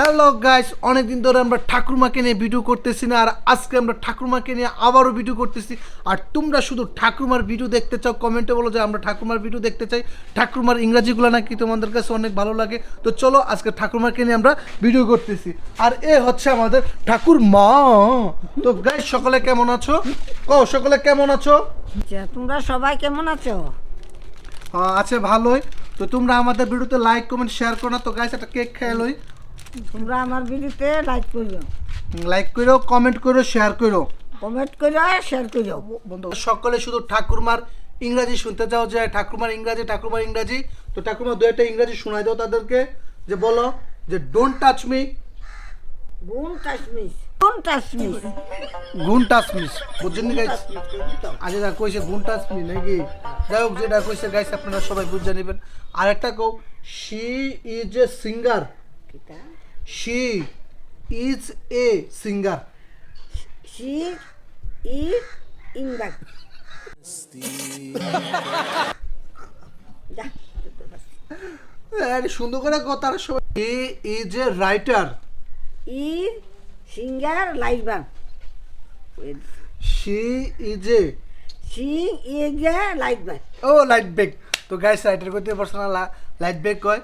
Hello guys অনেকদিন ধরে আমরা ঠাকুরমাকে নিয়ে ভিডিও করতেছি না আর আজকে আমরা ঠাকুরমাকে নিয়ে আবারও ভিডিও করতেছি। আর তোমরা শুধু ঠাকুরমার ভিডিও দেখতে চাও কমেন্টে বলো যে আমরা ঠাকুরমার ভিডিও দেখতে চাই। ঠাকুরমার ইংরাজিগুলো নাকি তোমাদের কাছে অনেক ভালো লাগে। তো চলো আজকে ঠাকুরমাকে নিয়ে আমরা ভিডিও করতেছি। আর এ হচ্ছে আমাদের ঠাকুর মা তো গাইস সকলে কেমন আছো? ও সকলে কেমন আছো? আচ্ছা তোমরা সবাই কেমন আছো? আছে ভালোই। তো তোমরা আমাদের ভিডিওতে লাইক কমেন্ট শেয়ার করো না। তো গাইস একটা কেক খেয়ে লই। তোমরা আমার ভিডিওতে লাইক করিও। লাইক করো কমেন্ট করো শেয়ার করো কমেন্ট করিও শেয়ার করিও। বন্ধু সকলে শুধু ঠাকুরমার ইংরাজি শুনতে চাও যে ঠাকুরমার ইংরাজি ঠাকুরমার ইংরাজি তো ঠাকুরমা দু একটা ইংরাজি শোনাই দাও তাদেরকে যে বলো যে ডোন্ট টাচ মি গুণ টাচমিস গুণ টাচ বুঝছেন নি গাইস আজ যা কইছে টাচ মি নাকি? যাই হোক যেটা কইছে গাইস আপনারা সবাই বুঝে নেবেন। আর একটা কও she is a singer she is a singer she ই ইংরাজ যা, সুন্দর করে কথা সবাই। হি ইজ এ রাইটার ই singer লাইটবার she is a she is a লাইটবার ও লাইট ব্যাগ তো গাইস রাইটার করতে পারছে না লাইট ব্যাগ কয়।